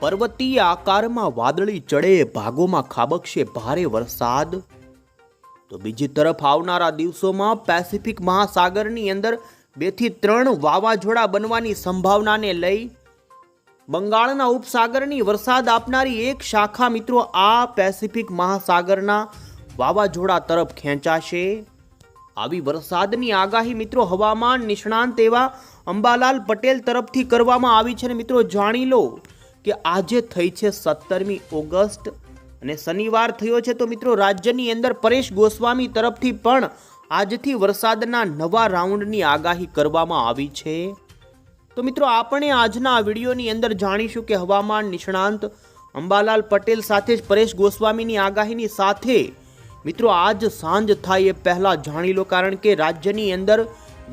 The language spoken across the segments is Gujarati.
પર્વતીય આકારમાં વાદળી ચડે, ભાગોમાં ખાબકશે ભારે વરસાદ. તો બીજી તરફ આવનારા દિવસોમાં પેસિફિક મહાસાગરની અંદર બેથી ત્રણ વાવાઝોડા બનવાની સંભાવનાને લઈ બંગાળના ઉપસાગરની વરસાદ આપનારી એક શાખા મિત્રો આ પેસિફિક મહાસાગરના વાવાઝોડા તરફ ખેંચાશે. આવી વરસાદની આગાહી મિત્રો હવામાન નિષ્ણાંત એવા અંબાલાલ પટેલ તરફથી કરવામાં આવી છે ને મિત્રો જાણી લો કે આજે થઈ છે સત્તરમી ઓગસ્ટ અને શનિવાર થયો છે. તો મિત્રો, રાજ્યની અંદર પરેશ ગોસ્વામી તરફથી પણ આજથી વરસાદના નવા રાઉન્ડની આગાહી કરવામાં આવી છે. તો મિત્રો, આપણે આજના આ વિડીયોની અંદર જાણીશું કે હવામાન નિષ્ણાંત અંબાલાલ પટેલ સાથે જ પરેશ ગોસ્વામીની આગાહીની સાથે મિત્રો, આજ સાંજ થાય એ પહેલાં જાણી લો, કારણ કે રાજ્યની અંદર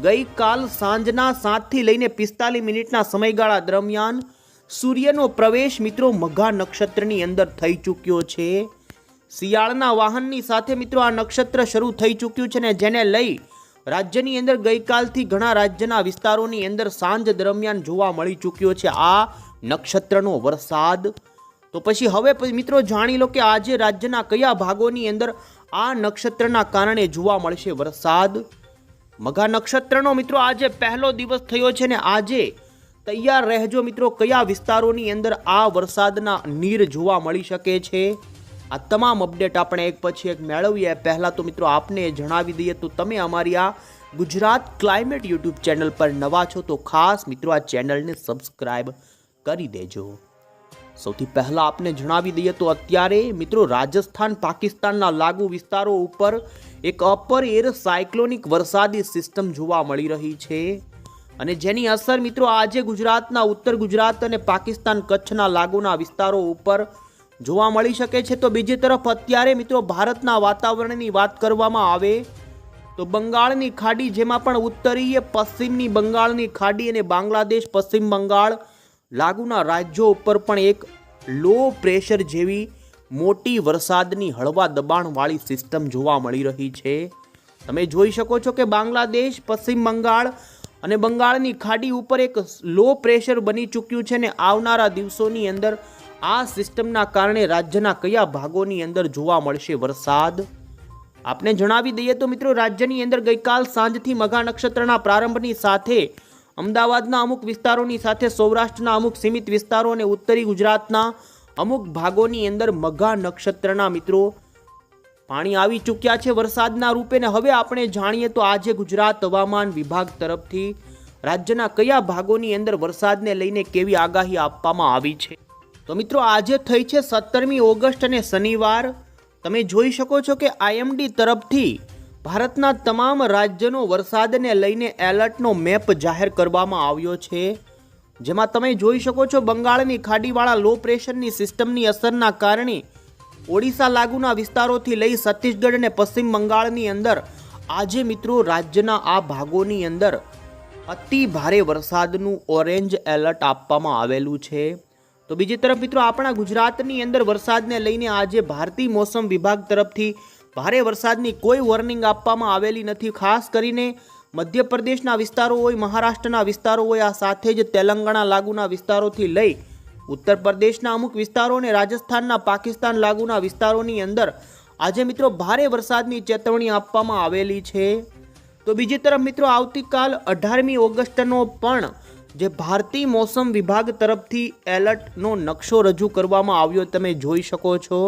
ગઈકાલ સાંજના સાતથી લઈને પિસ્તાલીસ મિનિટના સમયગાળા દરમિયાન સૂર્યનો પ્રવેશ મિત્રો મઘા નક્ષત્રની અંદર થઈ ચૂક્યો છે. શિયાળના વાહનની સાથે મિત્રો આ નક્ષત્ર શરૂ થઈ ચૂક્યું છે ને જેને લઈ રાજ્યની અંદર ગઈકાલથી ઘણા રાજ્યના વિસ્તારોની અંદર સાંજ દરમિયાન જોવા મળી ચૂક્યો છે આ નક્ષત્રનો વરસાદ. તો પછી હવે મિત્રો જાણી લો કે આજે રાજ્યના કયા ભાગોની અંદર આ નક્ષત્રના કારણે જોવા મળશે વરસાદ. મઘા નક્ષત્રનો મિત્રો આજે પહેલો દિવસ થયો છે ને આજે તૈયાર રહેજો મિત્રો, કયા વિસ્તારોની અંદર આ વરસાદના નીર જોવા મળી શકે છે? આ તમામ અપડેટ આપણે એક પછી એક મેળવીએ. પહેલાં તો મિત્રો આપને જણાવી દઈએ, તો તમે અમારી આ ગુજરાત ક્લાઇમેટ યુટ્યુબ ચેનલ પર નવા છો, તો ખાસ મિત્રો આ ચેનલને સબસ્ક્રાઇબ કરી દેજો. સૌથી પહેલાં આપને જણાવી દઈએ, તો અત્યારે મિત્રો રાજસ્થાન, પાકિસ્તાનના લાગુ વિસ્તારો ઉપર એક અપર એર સાયક્લોનિક વરસાદી સિસ્ટમ જોવા મળી રહી છે. અને જેની અસર મિત્રો આજે ગુજરાતના ઉત્તર ગુજરાત અને પાકિસ્તાન કચ્છના લાગુના વિસ્તારો ઉપર જોવા મળી શકે છે. તો બીજી તરફ અત્યારે મિત્રો ભારતના વાતાવરણની વાત કરવામાં આવે તો બંગાળની ખાડી જેમાં પણ ઉત્તરીય, પશ્ચિમની બંગાળની ખાડી અને બાંગ્લાદેશ, પશ્ચિમ બંગાળ લાગુના રાજ્યો ઉપર પણ એક લો પ્રેશર જેવી મોટી વરસાદની હળવા દબાણવાળી સિસ્ટમ જોવા મળી રહી છે. તમે જોઈ શકો છો કે બાંગ્લાદેશ, પશ્ચિમ બંગાળ અને બંગાળની ખાડી ઉપર એક લો પ્રેશર બની ચૂક્યું છે ને આવનારા દિવસોની અંદર આ સિસ્ટમના કારણે રાજ્યના કયા ભાગોની અંદર જોવા મળશે વરસાદ? આપને જણાવી દઈએ તો મિત્રો, રાજ્યની અંદર ગઈકાલ સાંજથી મઘા નક્ષત્રના પ્રારંભની સાથે અમદાવાદના અમુક વિસ્તારોની સાથે સૌરાષ્ટ્રના અમુક સીમિત વિસ્તારો અને ઉત્તરી ગુજરાતના અમુક ભાગોની અંદર મઘા નક્ષત્રના મિત્રો પાણી આવી ચૂક્યા છે વરસાદના રૂપે ને હવે આપણે જાણીએ તો આજે ગુજરાત હવામાન વિભાગ તરફથી રાજ્યના કયા ભાગોની અંદર વરસાદને લઈને કેવી આગાહી આપવામાં આવી છે? તો મિત્રો આજે થઈ છે સત્તરમી ઓગસ્ટ અને શનિવાર. તમે જોઈ શકો છો કે આઈએમડી તરફથી ભારતના તમામ રાજ્યનો વરસાદને લઈને એલર્ટનો મેપ જાહેર કરવામાં આવ્યો છે. જેમાં તમે જોઈ શકો છો બંગાળની ખાડીવાળા લો પ્રેશરની સિસ્ટમની અસરના કારણે ઓડિશા લાગુના વિસ્તારોથી લઈ છત્તીસગઢ અને પશ્ચિમ બંગાળની અંદર આજે મિત્રો રાજ્યના આ ભાગોની અંદર અતિ ભારે વરસાદનું ઓરેન્જ એલર્ટ આપવામાં આવેલું છે. તો બીજી તરફ મિત્રો આપણા ગુજરાતની અંદર વરસાદને લઈને આજે ભારતીય મોસમ વિભાગ તરફથી ભારે વરસાદની કોઈ વોર્નિંગ આપવામાં આવેલી નથી. ખાસ કરીને મધ્યપ્રદેશના વિસ્તારો હોય મહારાષ્ટ્રના વિસ્તારો હોય આ સાથે જ તેલંગાણા લાગુના વિસ્તારોથી લઈ ઉત્તર પ્રદેશના અમુક વિસ્તારો અને રાજસ્થાનના પાકિસ્તાન લાગુના વિસ્તારોની અંદર આજે મિત્રો ભારે વરસાદની ચેતવણી આપવામાં આવેલી છે. તો બીજી તરફ મિત્રો આવતીકાલ અઢારમી ઓગસ્ટનો પણ જે ભારતીય મોસમ વિભાગ તરફથી એલર્ટનો નકશો રજૂ કરવામાં આવ્યો તમે જોઈ શકો છો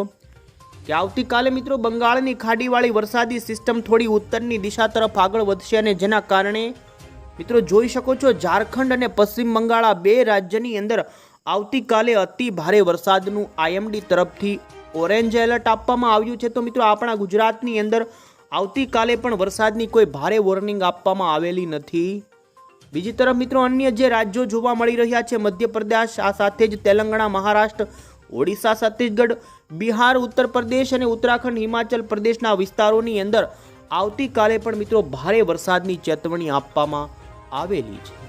કે આવતીકાલે મિત્રો બંગાળની ખાડીવાળી વરસાદી સિસ્ટમ થોડી ઉત્તરની દિશા તરફ આગળ વધશે અને જેના કારણે મિત્રો જોઈ શકો છો ઝારખંડ અને પશ્ચિમ બંગાળ આ બે રાજ્યની અંદર આવતીકાલે અતિ ભારે વરસાદનું આઈએમડી તરફથી ઓરેન્જ એલર્ટ આપવામાં આવ્યું છે. તો મિત્રો, આપણા ગુજરાતની અંદર આવતીકાલે પણ વરસાદની કોઈ ભારે વોર્નિંગ આપવામાં આવેલી નથી. બીજી તરફ મિત્રો, અન્ય જે રાજ્યો જોવા મળી રહ્યા છે, મધ્યપ્રદેશ, આ સાથે જ તેલંગાણા, મહારાષ્ટ્ર, ઓડિશા, છત્તીસગઢ, બિહાર ઉત્તર પ્રદેશ અને ઉત્તરાખંડ, હિમાચલ પ્રદેશના વિસ્તારોની અંદર આવતીકાલે પણ મિત્રો, ભારે વરસાદની ચેતવણી આપવામાં આવેલી છે.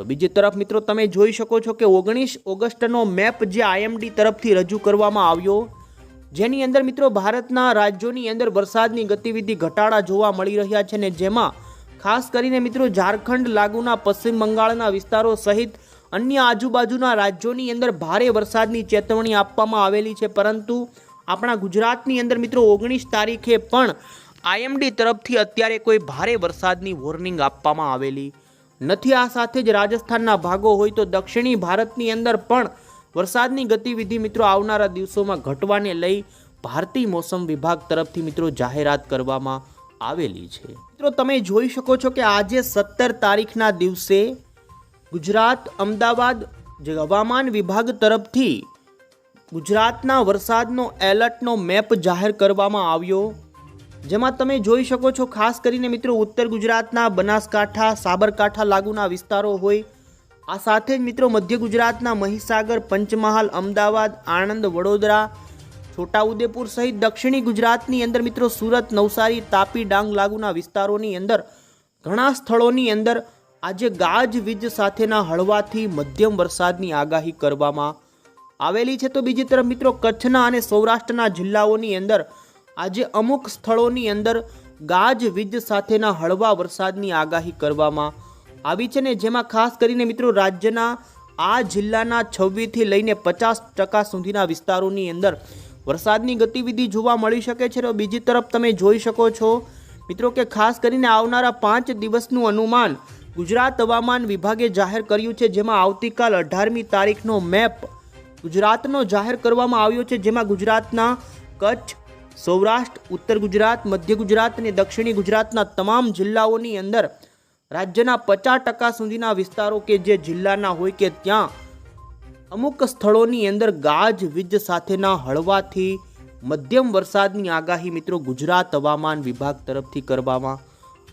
તો બીજી તરફ મિત્રો, તમે જોઈ શકો છો કે ઓગણીસ ઓગસ્ટનો મેપ જે આઈએમડી તરફથી રજૂ કરવામાં આવ્યો, જેની અંદર મિત્રો ભારતના રાજ્યોની અંદર વરસાદની ગતિવિધિ ઘટાડા જોવા મળી રહ્યા છે ને જેમાં ખાસ કરીને મિત્રો ઝારખંડ લાગુના પશ્ચિમ બંગાળના વિસ્તારો સહિત અન્ય આજુબાજુના રાજ્યોની અંદર ભારે વરસાદની ચેતવણી આપવામાં આવેલી છે. પરંતુ આપણા ગુજરાતની અંદર મિત્રો ઓગણીસ તારીખે પણ આઈએમડી તરફથી અત્યારે કોઈ ભારે વરસાદની વોર્નિંગ આપવામાં આવેલી નથી, આ સાથે જ રાજસ્થાનના ભાગો હોય તો દક્ષિણી ભારતની અંદર પણ વરસાદની ગતિવિધિ મિત્રો આવનારા દિવસોમાં ઘટવાને લઈ ભારતીય મોસમ વિભાગ તરફથી મિત્રો જાહેરાત કરવામાં આવેલી છે. મિત્રો, તમે જોઈ શકો છો કે આજે સત્તર તારીખના દિવસે ગુજરાત, અમદાવાદ, જે હવામાન વિભાગ તરફથી ગુજરાતના વરસાદનો એલર્ટનો મેપ જાહેર કરવામાં આવ્યો. જેમાં તમે જોઈ શકો છો, ખાસ કરીને મિત્રો, ઉત્તર ગુજરાતના બનાસકાંઠા, સાબરકાંઠા લાગુના વિસ્તારો હોય. આ સાથે જ મિત્રો, મધ્ય ગુજરાતના મહીસાગર, પંચમહાલ, અમદાવાદ, આણંદ, વડોદરા, છોટાઉદેપુર સહિત દક્ષિણી ગુજરાતની અંદર મિત્રો, સુરત, નવસારી, તાપી, ડાંગ લાગુના વિસ્તારોની અંદર, ઘણા સ્થળોની અંદર આજે ગાજવીજ સાથેના હળવાથી મધ્યમ વરસાદની આગાહી કરવામાં આવેલી છે. તો બીજી તરફ મિત્રો, કચ્છના અને સૌરાષ્ટ્રના જિલ્લાઓની અંદર આજે અમુક સ્થળોની અંદર ગાજવીજ સાથેના હળવા વરસાદની આગાહી કરવામાં આવી છે ને જેમાં ખાસ કરીને મિત્રો રાજ્યના આ જિલ્લાના છવ્વીસથી લઈને પચાસ ટકા સુધીના વિસ્તારોની અંદર વરસાદની ગતિવિધિ જોવા મળી શકે છે તો બીજી તરફ તમે જોઈ શકો છો, મિત્રો કે ખાસ કરીને આવનારા પાંચ દિવસનું અનુમાન ગુજરાત હવામાન વિભાગે જાહેર કર્યું છે, જેમાં આવતીકાલ અઢારમી તારીખનો મેપ ગુજરાતનો જાહેર કરવામાં આવ્યો છે, જેમાં ગુજરાતના કચ્છ સૌરાષ્ટ્ર, ઉત્તર ગુજરાત, મધ્ય ગુજરાત અને દક્ષિણી ગુજરાતના તમામ જિલ્લાઓની અંદર રાજ્યના પચાસ ટકા સુધીના વિસ્તારો કે જે જિલ્લાના હોય કે ત્યાં અમુક સ્થળોની અંદર ગાજ, વીજ સાથેના હળવાથી મધ્યમ વરસાદની આગાહી મિત્રો ગુજરાત હવામાન વિભાગ તરફથી કરવામાં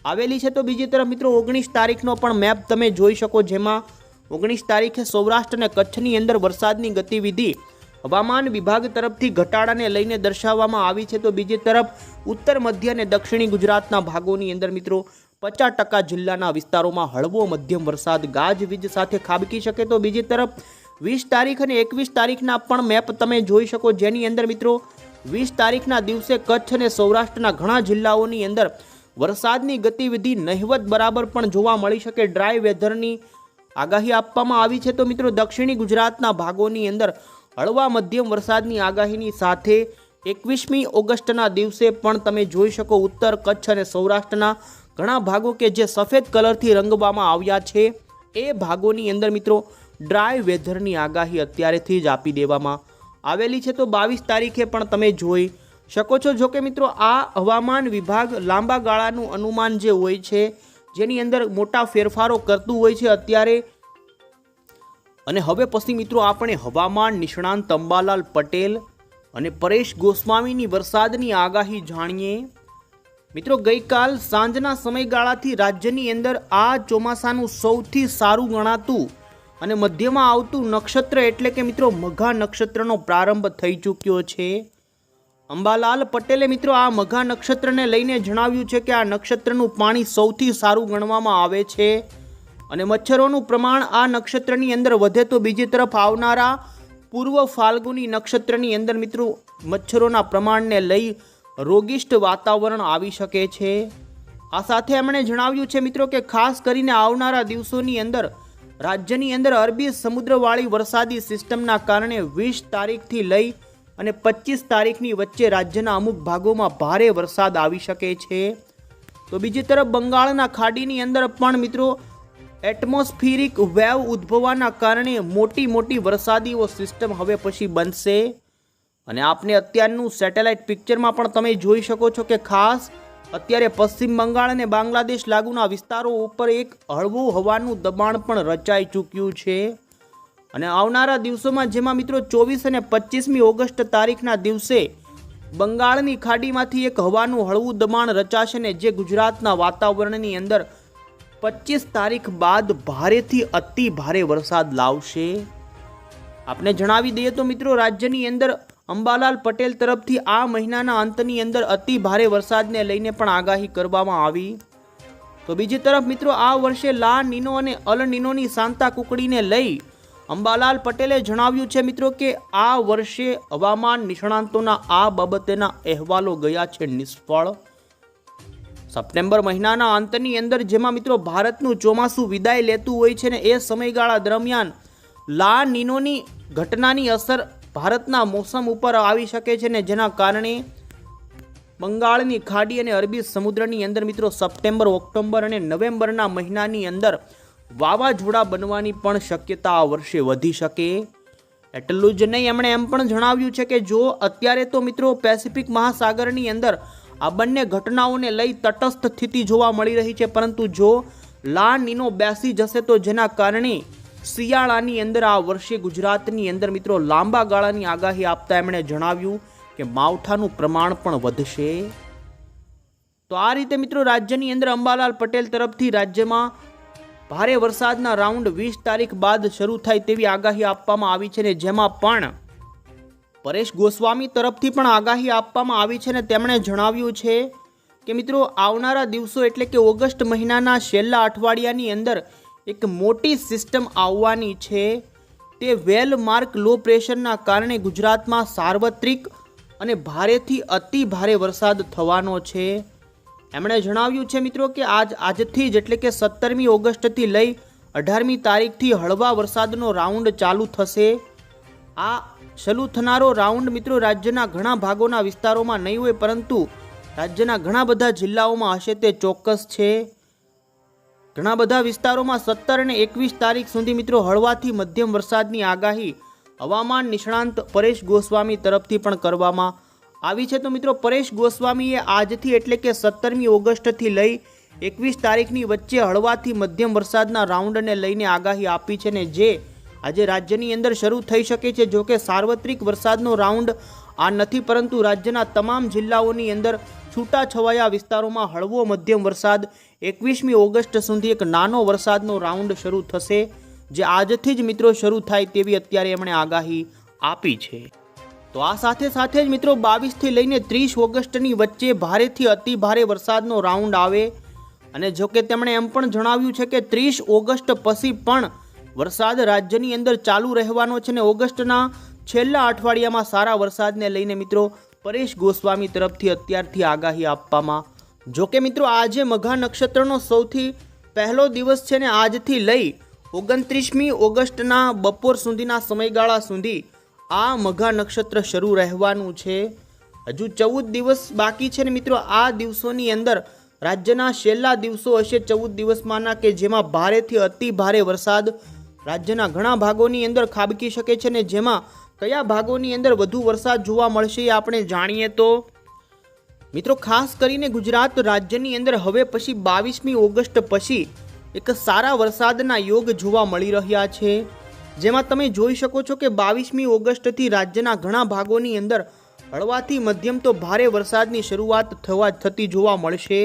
આવેલી છે. તો બીજી તરફ મિત્રો ઓગણીસ તારીખનો પણ મેપ તમે જોઈ શકો જેમાં ઓગણીસ તારીખે સૌરાષ્ટ્ર અને કચ્છની અંદર વરસાદની ગતિવિધિ હવામાન વિભાગ તરફથી ઘટાડાને લઈને દર્શાવવામાં આવી છે તો બીજી તરફ ઉત્તર, મધ્ય અને દક્ષિણી ગુજરાતના ભાગોની અંદર મિત્રો પચાસ ટકા જિલ્લાના વિસ્તારોમાં હળવો મધ્યમ વરસાદ ગાજવીજ સાથે ખાબકી શકે તો બીજી તરફ વીસ તારીખ અને એકવીસ તારીખના પણ મેપ તમે જોઈ શકો જેની અંદર મિત્રો વીસ તારીખના દિવસે કચ્છ અને સૌરાષ્ટ્રના ઘણા જિલ્લાઓની અંદર વરસાદની ગતિવિધિ નહિવત બરાબર પણ જોવા મળી શકે. ડ્રાય વેધરની આગાહી આપવામાં આવી છે તો મિત્રો દક્ષિણી ગુજરાતના ભાગોની અંદર હળવા મધ્યમ વરસાદની આગાહીની સાથે એકવીસમી ઓગસ્ટના દિવસે પણ તમે જોઈ શકો ઉત્તર કચ્છ અને સૌરાષ્ટ્રના ઘણા ભાગો કે જે સફેદ કલરથી રંગવામાં આવ્યા છે. એ ભાગોની અંદર મિત્રો ડ્રાય વેધરની આગાહી અત્યારેથી જ આપી દેવામાં આવેલી છે. તો બાવીસ તારીખે પણ તમે જોઈ શકો છો. જો કે મિત્રો, આ હવામાન વિભાગ લાંબા ગાળાનું અનુમાન જે હોય છે, જેની અંદર મોટા ફેરફારો કરતું હોય છે, અત્યારે અને હવે પછી મિત્રો આપણે હવામાન નિષ્ણાંત અંબાલાલ પટેલ અને પરેશ ગોસ્વામીની વરસાદની આગાહી જાણીએ. મિત્રો ગઈકાલ સાંજના સમયગાળાથી રાજ્યની અંદર આ ચોમાસાનું સૌથી સારું ગણાતું અને મધ્યમાં આવતું નક્ષત્ર એટલે કે મિત્રો મઘા નક્ષત્રનો પ્રારંભ થઈ ચૂક્યો છે. અંબાલાલ પટેલે મિત્રો આ મઘા નક્ષત્રને લઈને જણાવ્યું છે કે આ નક્ષત્રનું પાણી સૌથી સારું ગણવામાં આવે છે. અને મચ્છરોનું પ્રમાણ આ નક્ષત્રની અંદર વધે તો બીજી તરફ આવનારા પૂર્વ ફાલ્ગુની નક્ષત્રની અંદર મિત્રો મચ્છરોના પ્રમાણને લઈ રોગિષ્ટ વાતાવરણ આવી શકે છે. આ સાથે એમણે જણાવ્યું છે મિત્રો કે ખાસ કરીને આવનારા દિવસોની અંદર રાજ્યની અંદર અરબી સમુદ્રવાળી વરસાદી સિસ્ટમના કારણે વીસ તારીખથી લઈ અને પચીસ તારીખની વચ્ચે રાજ્યના અમુક ભાગોમાં ભારે વરસાદ આવી શકે છે. તો બીજી તરફ બંગાળના ખાડીની અંદર પણ મિત્રો એટમોસ્ફિરિક વેવ ઉદ્ભવવાના કારણે મોટી મોટી વરસાદીઓ સિસ્ટમ હવે પછી બનશે. અને આપને અત્યારનું સેટેલાઇટ પિક્ચરમાં પણ તમે જોઈ શકો છો કે ખાસ અત્યારે પશ્ચિમ બંગાળ અને બાંગ્લાદેશ લાગુના વિસ્તારો ઉપર એક હળવું હવાનું દબાણ પણ રચાઈ ચૂક્યું છે. અને આવનારા દિવસોમાં જેમાં મિત્રો ચોવીસ અને પચીસમી ઓગસ્ટ તારીખના દિવસે બંગાળની ખાડીમાંથી એક હવાનું હળવું દબાણ રચાશે ને જે ગુજરાતના વાતાવરણની અંદર પચીસ તારીખ બાદ ભારેથી અતિ ભારે વરસાદ લાવશે. આપને જણાવી દઈએ તો મિત્રો, રાજ્યની અંદર અંબાલાલ પટેલ તરફથી આ મહિનાના અંતની અંદર અતિ ભારે વરસાદને લઈને પણ આગાહી કરવામાં આવી. તો બીજી તરફ મિત્રો, આ વર્ષે લા નીનો અને અલ નીનોની સાંતા કુકડીને લઈ અંબાલાલ પટેલે જણાવ્યું છે મિત્રો કે, આ વર્ષે હવામાન નિષ્ણાંતોના આ બાબતેના અહેવાલો ગયા છે નિષ્ફળ. સપ્ટેમ્બર મહિનાના અંતની અંદર જેમાં મિત્રો ભારતનું ચોમાસું વિદાય લેતું હોય છે ને એ સમયગાળા દરમિયાન લા નીનોની ઘટનાની અસર ભારતના મોસમ ઉપર આવી શકે છે ને જેના કારણે બંગાળની ખાડી અને અરબી સમુદ્રની અંદર મિત્રો સપ્ટેમ્બર, ઓક્ટોબર અને નવેમ્બરના મહિનાની અંદર વાવાઝોડા બનવાની પણ શક્યતા આ વર્ષે વધી શકે. એટલું જ નહીં, એમણે એમ પણ જણાવ્યું છે કે જો અત્યારે તો મિત્રો પેસિફિક મહાસાગરની અંદર આ બંને ઘટનાઓને લઈ તટસ્થ સ્થિતિ જોવા મળી રહી છે, પરંતુ જો લા નીનો બેસી જશે તો જેના કારણે શિયાળાની અંદર આ વર્ષે ગુજરાતની અંદર મિત્રો લાંબા ગાળાની આગાહી આપતા એમણે જણાવ્યું કે માવઠાનું પ્રમાણ પણ વધશે. તો આ રીતે મિત્રો રાજ્યની અંદર અંબાલાલ પટેલ તરફથી રાજ્યમાં ભારે વરસાદના રાઉન્ડ વીસ તારીખ બાદ શરૂ થાય તેવી આગાહી આપવામાં આવી છે ને જેમાં પણ પરેશ ગોસ્વામી તરફથી પણ આગાહી આપવામાં આવી છે ને તેમણે જણાવ્યું છે કે મિત્રો, આવનારા દિવસો એટલે કે ઓગસ્ટ મહિનાના છેલ્લા અઠવાડિયાની અંદર એક મોટી સિસ્ટમ આવવાની છે. તે વેલ માર્ક લો પ્રેશરના કારણે ગુજરાતમાં સાર્વત્રિક અને ભારેથી અતિ ભારે વરસાદ થવાનો છે. એમણે જણાવ્યું છે મિત્રો કે આજ, આજથી જ એટલે કે સત્તરમી ઓગસ્ટથી લઈ અઢારમી તારીખથી હળવા વરસાદનો રાઉન્ડ ચાલુ થશે. આ શરૂ થનારો રાઉન્ડ મિત્રો રાજ્યના ઘણા ભાગોના વિસ્તારોમાં નહીં હોય, પરંતુ રાજ્યના ઘણા બધા જિલ્લાઓમાં હશે તે ચોક્કસ છે. ઘણા બધા વિસ્તારોમાં સત્તર અને એકવીસ તારીખ સુધી મિત્રો હળવાથી મધ્યમ વરસાદની આગાહી હવામાન નિષ્ણાંત પરેશ ગોસ્વામી તરફથી પણ કરવામાં આવી છે. તો મિત્રો પરેશ ગોસ્વામીએ આજથી એટલે કે સત્તરમી ઓગસ્ટથી લઈ એકવીસ તારીખની વચ્ચે હળવાથી મધ્યમ વરસાદના રાઉન્ડને લઈને આગાહી આપી છે ને જે આજે રાજ્યની અંદર શરૂ થઈ શકે છે, જોકે સાર્વત્રિક વરસાદનો રાઉન્ડ આ નથી, પરંતુ રાજ્યના તમામ જિલ્લાઓની અંદર છૂટાછવાયા વિસ્તારોમાં હળવો મધ્યમ વરસાદ. એકવીસમી ઓગસ્ટ સુધી એક નાનો વરસાદનો રાઉન્ડ શરૂ થશે, જે આજથી જ મિત્રો શરૂ થાય તેવી અત્યારે એમણે આગાહી આપી છે. તો આ સાથે સાથે જ મિત્રો બાવીસથી લઈને ત્રીસ ઓગસ્ટની વચ્ચે ભારેથી અતિ ભારે વરસાદનો રાઉન્ડ આવે. અને જો કે તેમણે એમ પણ જણાવ્યું છે કે ત્રીસ ઓગસ્ટ પછી પણ વરસાદ રાજ્યની અંદર ચાલુ રહેવાનો છે ને ઓગસ્ટના છેલ્લા અઠવાડિયામાં સારા વરસાદને લઈને મિત્રો પરેશ ગોસ્વામી તરફથી અત્યારથી આગાહી આપવામાં. જોકે મિત્રો, આજે મઘા નક્ષત્રનો સૌથી પહેલો દિવસ છે ને આજથી લઈ ઓગણત્રીસમી ઓગસ્ટના બપોર સુધીના સમયગાળા સુધી આ મઘા નક્ષત્ર શરૂ રહેવાનું છે. હજુ ચૌદ દિવસ બાકી છે ને મિત્રો, આ દિવસોની અંદર રાજ્યના છેલ્લા દિવસો હશે ચૌદ દિવસમાંના કે જેમાં ભારેથી અતિ ભારે વરસાદ રાજ્યના ઘણા ભાગોની અંદર ખાબકી શકે છે ને જેમાં કયા ભાગોની અંદર વધુ વરસાદ જોવા મળશે એ આપણે જાણીએ તો? મિત્રો, ખાસ કરીને ગુજરાત રાજ્યની અંદર હવે પછી બાવીસમી ઓગસ્ટ પછી એક સારા વરસાદના યોગ જોવા મળી રહ્યા છે. જેમાં તમે જોઈ શકો છો કે બાવીસમી ઓગસ્ટથી રાજ્યના ઘણા ભાગોની અંદર હળવાથી મધ્યમ તો ભારે વરસાદની શરૂઆત થવા થતી જોવા મળશે.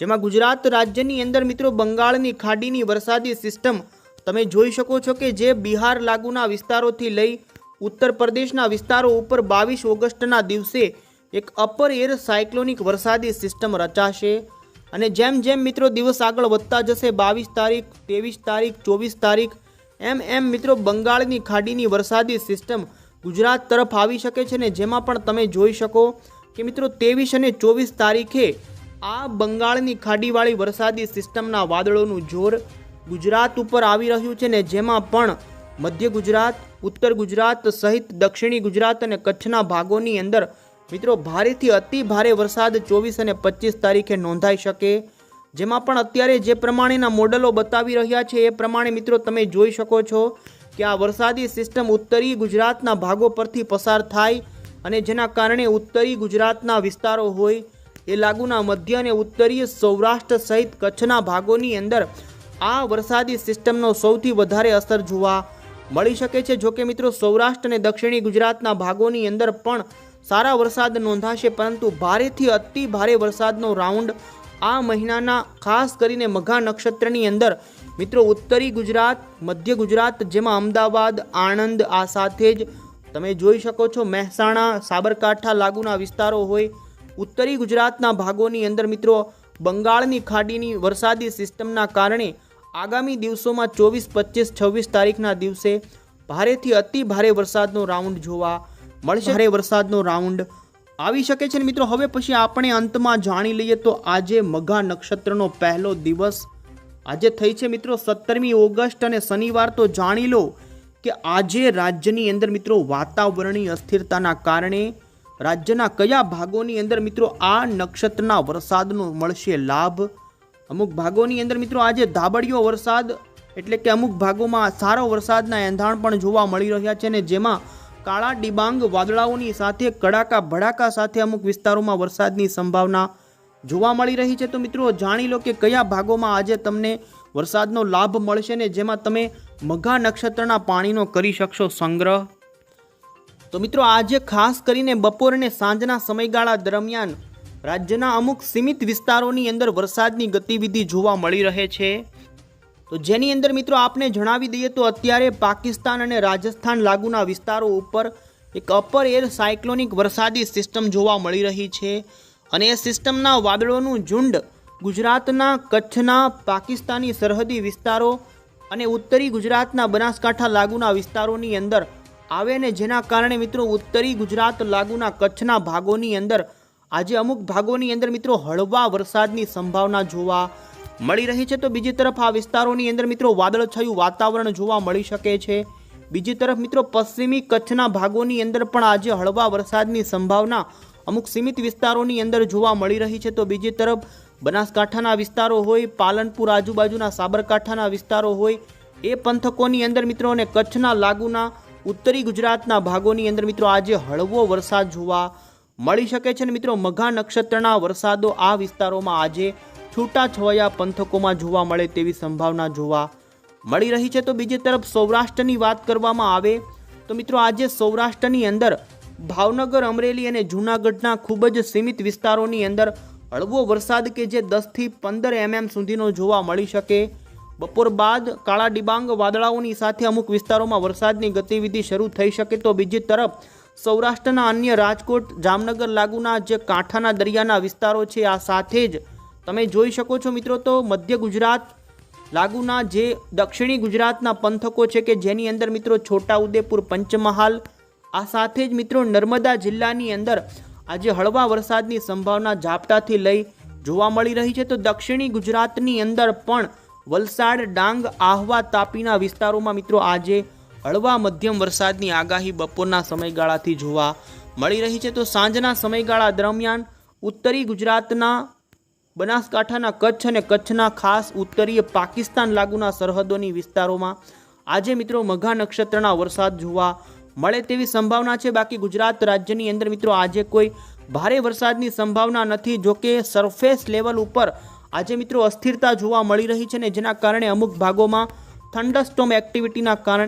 જેમાં ગુજરાત રાજ્યની અંદર મિત્રો બંગાળની ખાડીની વરસાદી સિસ્ટમ તમે જોઈ શકો છો કે જે બિહાર લાગુના વિસ્તારોથી લઈ ઉત્તર પ્રદેશના વિસ્તારો ઉપર બાવીસ ઓગસ્ટના દિવસે એક અપર એર સાયક્લોનિક વરસાદી સિસ્ટમ રચાશે. અને જેમ જેમ મિત્રો દિવસ આગળ વધતા જશે, બાવીસ તારીખ, ત્રેવીસ તારીખ, ચોવીસ તારીખ, એમ એમ મિત્રો બંગાળની ખાડીની વરસાદી સિસ્ટમ ગુજરાત તરફ આવી શકે છે ને જેમાં પણ તમે જોઈ શકો કે મિત્રો ત્રેવીસ અને ચોવીસ તારીખે આ બંગાળની ખાડીવાળી વરસાદી સિસ્ટમના વાદળોનું જોર ગુજરાત ઉપર આવી રહ્યું છે ને જેમાં પણ મધ્ય ગુજરાત, ઉત્તર ગુજરાત સહિત દક્ષિણી ગુજરાત અને કચ્છના ભાગોની અંદર મિત્રો ભારેથી અતિ ભારે વરસાદ ચોવીસ અને પચીસ તારીખે નોંધાઈ શકે. જેમાં પણ અત્યારે જે પ્રમાણેના મોડલો બતાવી રહ્યા છે એ પ્રમાણે મિત્રો તમે જોઈ શકો છો કે આ વરસાદી સિસ્ટમ ઉત્તરી ગુજરાતના ભાગો પરથી પસાર થાય અને જેના કારણે ઉત્તરી ગુજરાતના વિસ્તારો હોય એ લાગુના મધ્ય અને ઉત્તરીય સૌરાષ્ટ્ર સહિત કચ્છના ભાગોની અંદર આ વરસાદી સિસ્ટમનો સૌથી વધારે અસર જોવા મળી શકે છે. જોકે મિત્રો, સૌરાષ્ટ્ર અને દક્ષિણી ગુજરાતના ભાગોની અંદર પણ સારા વરસાદ નોંધાશે, પરંતુ ભારેથી અતિ ભારે વરસાદનો રાઉન્ડ આ મહિનાના, ખાસ કરીને મઘા નક્ષત્રની અંદર. મિત્રો, ઉત્તરી ગુજરાત, મધ્ય ગુજરાત, જેમાં અમદાવાદ, આણંદ, આ સાથે જ તમે જોઈ શકો છો, મહેસાણા, સાબરકાંઠા લાગુના વિસ્તારો હોય. ઉત્તરી ગુજરાતના ભાગોની અંદર મિત્રો, બંગાળની ખાડીની વરસાદી સિસ્ટમના કારણે આગામી દિવસોમાં ચોવીસ, પચીસ, છવ્વીસ તારીખના દિવસે ભારેથી અતિ ભારે વરસાદનો રાઉન્ડ જોવા મળશે. ભારે વરસાદનો રાઉન્ડ આવી શકે છે મિત્રો? હવે પછી આપણે અંતમાં જાણી લઈએ તો આજે મઘા નક્ષત્રનો પહેલો દિવસ આજે થઈ છે મિત્રો. સત્તરમી ઓગસ્ટ અને શનિવાર તો જાણી લો કે આજે રાજ્યની અંદર મિત્રો વાતાવરણીય અસ્થિરતાના કારણે રાજ્યના કયા ભાગોની અંદર મિત્રો આ નક્ષત્રના વરસાદનો મળશે લાભ? અમુક ભાગોની અંદર મિત્રો આજે ધાબળિયો વરસાદ, એટલે કે અમુક ભાગોમાં સારો વરસાદના એંધાણ પણ જોવા મળી રહ્યા છે ને જેમાં કાળા ડિબાંગ વાદળાઓની સાથે, કડાકા ભડાકા સાથે અમુક વિસ્તારોમાં વરસાદની સંભાવના જોવા મળી રહી છે. તો મિત્રો જાણી લો કે કયા ભાગોમાં આજે તમને વરસાદનો લાભ મળશે ને જેમાં તમે મઘા નક્ષત્રના પાણીનો કરી શકશો સંગ્રહ. તો મિત્રો આજે ખાસ કરીને બપોર અને સાંજના સમયગાળા દરમિયાન રાજ્યના અમુક સીમિત વિસ્તારોની અંદર વરસાદની ગતિવિધિ જોવા મળી રહે છે. તો જેની અંદર મિત્રો આપને જણાવી દઈએ તો અત્યારે પાકિસ્તાન અને રાજસ્થાન લાગુના વિસ્તારો ઉપર એક અપર એર સાયક્લોનિક વરસાદી સિસ્ટમ જોવા મળી રહી છે અને એ સિસ્ટમના વાદળોનું ઝુંડ ગુજરાતના કચ્છના પાકિસ્તાની સરહદી વિસ્તારો અને ઉત્તરી ગુજરાતના બનાસકાંઠા લાગુના વિસ્તારોની અંદર આવે ને જેના કારણે મિત્રો ઉત્તરી ગુજરાત લાગુના કચ્છના ભાગોની અંદર આજે અમુક ભાગોની અંદર મિત્રો હળવા વરસાદની સંભાવના જોવા મળી રહી છે. તો બીજી તરફ આ વિસ્તારોની અંદર મિત્રો વાદળછાયું વાતાવરણ જોવા મળી શકે છે. બીજી તરફ મિત્રો પશ્ચિમી કચ્છના ભાગોની અંદર પણ આજે હળવા વરસાદની સંભાવના અમુક સીમિત વિસ્તારોની અંદર જોવા મળી રહી છે. તો બીજી તરફ બનાસકાંઠાના વિસ્તારો હોય, પાલનપુર આજુબાજુના સાબરકાંઠાના વિસ્તારો હોય, એ પંથકોની અંદર મિત્રો અને કચ્છના લાગુના ઉત્તરી ગુજરાતના ભાગોની અંદર મિત્રો આજે હળવો વરસાદ જોવા મળી શકે છે ને મિત્રો? મઘા નક્ષત્રના વરસાદો આ વિસ્તારોમાં આજે છૂટાછવાયા પંથકોમાં જોવા મળે તેવી સંભાવના જોવા મળી રહી છે. તો બીજી તરફ સૌરાષ્ટ્રની વાત કરવામાં આવે તો મિત્રો, આજે સૌરાષ્ટ્રની અંદર ભાવનગર, અમરેલી અને જૂનાગઢના ખૂબ જ સીમિત વિસ્તારોની અંદર હળવો વરસાદ કે જે દસથી પંદર એમએમ સુધીનો જોવા મળી શકે. બપોર બાદ કાળા ડિબાંગ વાદળાઓની સાથે અમુક વિસ્તારોમાં વરસાદની ગતિવિધિ શરૂ થઈ શકે. તો બીજી તરફ સૌરાષ્ટ્રના અન્ય રાજકોટ, જામનગર લાગુના જે કાંઠાના દરિયાના વિસ્તારો છે, આ સાથે જ તમે જોઈ શકો છો મિત્રો તો મધ્ય ગુજરાત, લાગુના જે દક્ષિણી ગુજરાતના પંથકો છે કે જેની અંદર મિત્રો છોટાઉદેપુર, પંચમહાલ, આ સાથે જ મિત્રો નર્મદા જિલ્લાની અંદર આજે હળવા વરસાદની સંભાવના ઝાપટાથી લઈ જોવા મળી રહી છે. તો દક્ષિણી ગુજરાતની અંદર પણ વલસાડ, ડાંગ, આહવા, તાપીના વિસ્તારોમાં મિત્રો આજે હળવા મધ્યમ વરસાદની આગાહી બપોરના સમયગાળાથી જોવા મળી રહી છે. તો સાંજના સમયગાળા દરમિયાન ઉત્તરી ગુજરાતના બનાસકાંઠાના કચ્છ અને કચ્છના ખાસ ઉત્તરીય પાકિસ્તાન લાગુના સરહદોની વિસ્તારોમાં આજે મિત્રો મઘા નક્ષત્રના વરસાદ જોવા મળે તેવી સંભાવના છે. બાકી ગુજરાત રાજ્યની અંદર મિત્રો આજે કોઈ ભારે વરસાદની સંભાવના નથી. જોકે સરફેસ લેવલ ઉપર આજે મિત્રો અસ્થિરતા જોવા મળી રહી છે ને જેના કારણે અમુક ભાગોમાં થંડરસ્ટોમ એક્ટિવિટીના કારણે